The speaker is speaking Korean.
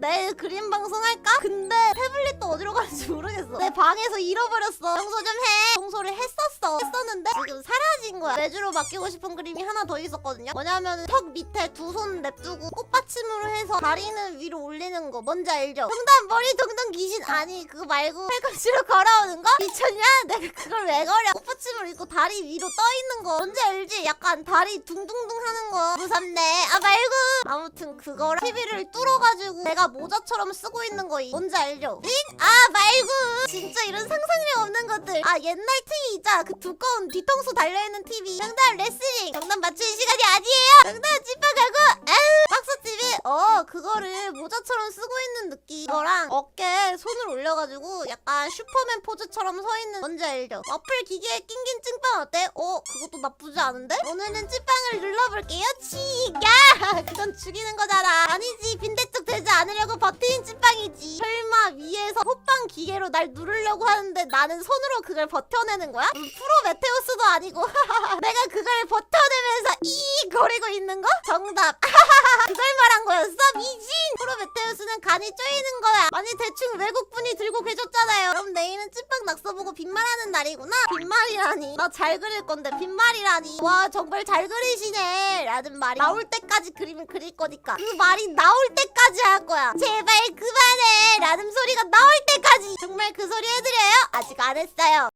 내일 그림 방송 할까? 근데 태블릿도 어디로 가는지 모르겠어. 내 방에서 잃어버렸어. 청소 좀 해. 청소를 했었어. 거야. 매주로 맡기고 싶은 그림이 하나 더 있었거든요. 뭐냐면 턱 밑에 두 손 냅두고 꽃받침으로 해서 다리는 위로 올리는 거. 뭔지 알죠? 정답 머리 동동 귀신 아니 그거 말고 팔꿈치로 걸어오는 거? 미쳤냐? 내가 그걸 왜 걸어? 꽃받침을 입고 다리 위로 떠 있는 거. 뭔지 알지? 약간 다리 둥둥둥 하는 거. 무섭네. 아 말고. 아무튼 그거를 TV를 뚫어가지고 내가 모자처럼 쓰고 있는 거 뭔지 알죠? 응? 아 말고. 진짜 이런 상상력 것들. 아 옛날 있잖아. 그 두꺼운 뒤통수 달려있는 TV. 정답 레슬링. 정답 맞출 시간이 아니에요. 정답 찐빵 가고. 아유. 박스 TV. 어 그거를 모자처럼 쓰고 있는 느낌. 이거랑 어깨에 손을 올려가지고 약간 슈퍼맨 포즈처럼 서 있는 뭔지 알죠? 와플 기계에 낑긴 찐빵 어때? 어 그것도 나쁘지 않은데? 오늘은 찐빵을 눌러볼게요. 치야. 그건 죽이는 거잖아. 아니지 빈대떡 되지 않으려고 버티 호빵 기계로 날 누르려고 하는데 나는 손으로 그걸 버텨내는 거야? 음, 프로 메테우스도 아니고 내가 그걸 버텨내면서 이 거리고 있는 거? 정답. 그걸 말한 거였어? 미진! 프로 메테우스는 간이 쪼이는 거야. 아니 대충 외국분이 들고 계셨잖아요. 그럼 내일은 찐빵 낙서 보고 빈말하는 날이구나. 빈말이라니. 나 잘 그릴 건데 빈말이라니. 와 정말 잘 그리시네. 라는 말이 나올 때까지 그림을 그릴 거니까. 그 말이 나올 때까지 할 거야. 제발 그만해. 라는 소리가 나올 그 소리 해드려요? 아직 안 했어요.